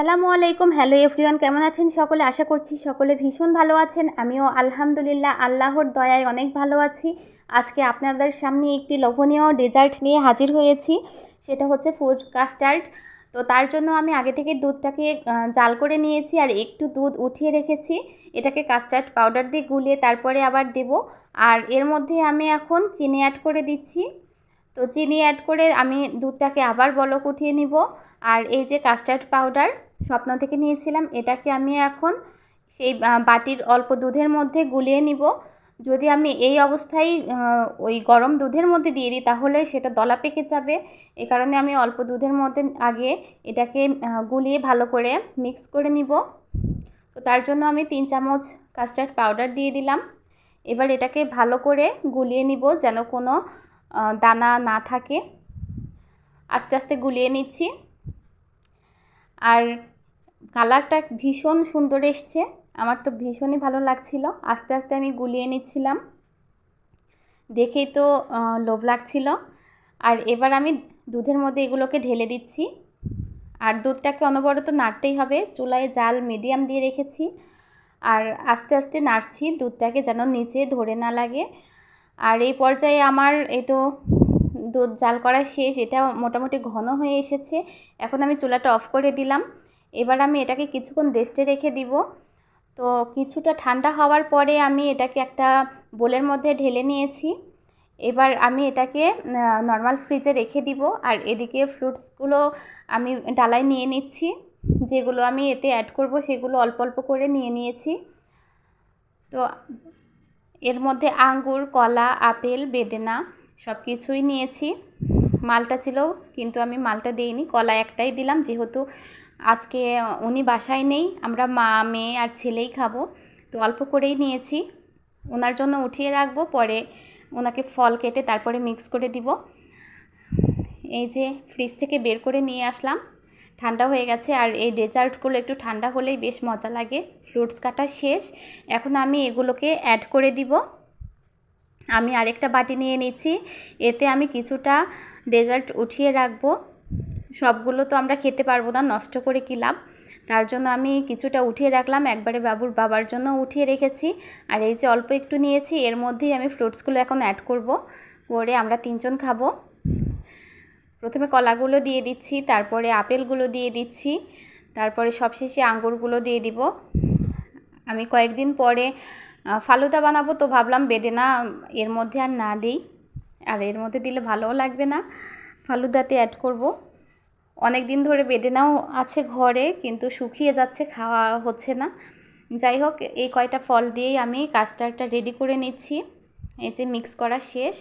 আসসালামু আলাইকুম। Hello everyone, কেমন আছেন সকলে? আশা করছি সকলে ভীষণ ভালো আছেন। আমিও আলহামদুলিল্লাহ, আল্লাহর দয়ায় অনেক ভালো আছি। আজকে আপনাদের সামনে একটি লোভনীয় ডেজার্ট নিয়ে হাজির হয়েছি। সেটা হচ্ছে ফুড কাস্টার্ড তো তার জন্য আমি আগে থেকে দুধটাকে জাল করে নিয়েছি আর একটু দুধ উঠিয়ে রেখেছি। এটাকে কাস্টার্ড পাউডার দিয়ে গুলিয়ে তারপরে আবার দেব। আর এর মধ্যে আমি এখন চিনি অ্যাড করে দিচ্ছি। তো চিনি অ্যাড করে আমি দুধটাকে আবার বলক উঠিয়ে নিব। আর এই যে কাস্টার্ড পাউডার স্বপ্ন থেকে নিয়েছিলাম, এটাকে আমি এখন সেই বাটির অল্প দুধের মধ্যে গুলিয়ে নিব। যদি আমি এই অবস্থায় ওই গরম দুধের মধ্যে দিয়ে দিই, তাহলে সেটা দলা পেকে যাবে। এ কারণে আমি অল্প দুধের মধ্যে আগে এটাকে গুলিয়ে ভালো করে মিক্স করে নিব। তো তার জন্য আমি তিন চামচ কাস্টার্ড পাউডার দিয়ে দিলাম। এবার এটাকে ভালো করে গুলিয়ে নিব যেন কোনো দানা না থাকে। আস্তে আস্তে গুলিয়ে নিচ্ছি। আর কালারটা ভীষণ সুন্দর এসছে। আমার তো ভীষণই ভালো লাগছিল। আস্তে আস্তে আমি গুলিয়ে নিচ্ছিলাম। দেখেই তো লোভ লাগছিল। আর এবার আমি দুধের মধ্যে এগুলোকে ঢেলে দিচ্ছি। আর দুধটাকে অনবরত নাড়তেই হবে। চুলায় জাল মিডিয়াম দিয়ে রেখেছি। আর আস্তে আস্তে নাড়ছি। দুধটাকে যেন নিচে ধরে না লাগে। আর এই পর্যায়ে আমার এই তো দুধ জাল করা শেষ, এটা মোটামুটি ঘন হয়ে এসেছে। এখন আমি চুলাটা অফ করে দিলাম। এবার আমি এটাকে কিছুক্ষণ রেস্টে রেখে দিব। তো কিছুটা ঠান্ডা হওয়ার পরে আমি এটাকে একটা বোলের মধ্যে ঢেলে নিয়েছি। এবার আমি এটাকে নর্মাল ফ্রিজে রেখে দিব। আর এদিকে ফ্রুটসগুলো আমি ডালায় নিয়ে নিচ্ছি। যেগুলো আমি এতে অ্যাড করব, সেগুলো অল্প অল্প করে নিয়ে নিয়েছি। তো এর মধ্যে আঙ্গুর, কলা, আপেল, বেদেনা সব কিছুই নিয়েছি। মালটা ছিল, কিন্তু আমি মালটা দিইনি। কলা একটাই দিলাম, যেহেতু আজকে উনি বাসায় নেই, আমরা মা, মেয়ে আর ছেলেই খাব। তো অল্প করেই নিয়েছি। ওনার জন্য উঠিয়ে রাখব, পরে ওনাকে ফল কেটে তারপরে মিক্স করে দিব। এই যে ফ্রিজ থেকে বের করে নিয়ে আসলাম। ঠান্ডা হয়ে গেছে আর এই ডেজার্টগুলো একটু ঠান্ডা হলেই বেশ মজা লাগে। ফ্রুটস কাটা শেষ। এখন আমি এগুলোকে অ্যাড করে দিব। আমি আরেকটা বাটি নিয়ে নিচ্ছি। এতে আমি কিছুটা ডেজার্ট উঠিয়ে রাখব। সবগুলো তো আমরা খেতে পারব না, নষ্ট করে কী লাভ? তার জন্য আমি কিছুটা উঠিয়ে রাখলাম। একবারে বাবুর বাবার জন্য উঠিয়ে রেখেছি। আর এই যে অল্প একটু নিয়েছি, এর মধ্যেই আমি ফ্রুটসগুলো এখন অ্যাড করব। করে আমরা তিনজন খাব। প্রথমে কলাগুলো দিয়ে দিচ্ছি, তারপরে আপেলগুলো দিয়ে দিচ্ছি, তারপরে সবশেষে আঙ্গুরগুলো দিয়ে দিব। আমি কয়েকদিন পরে ফালুদা বানাবো তো ভাবলাম বেদেনা এর মধ্যে আর না দিই। আর এর মধ্যে দিলে ভালোও লাগবে না, ফালুদাতে অ্যাড করব। অনেক দিন ধরে বেদেনাও আছে ঘরে, কিন্তু শুকিয়ে যাচ্ছে, খাওয়া হচ্ছে না। যাই হোক, এই কয়টা ফল দিয়েই আমি কাস্টার্ডটা রেডি করে নিচ্ছি। এই যে মিক্স করা শেষ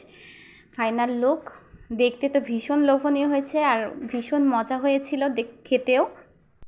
ফাইনাল লুক দেখতে তো ভীষণ লোভনীয় হয়েছে আর ভীষণ মজা হয়েছিল খেতেও।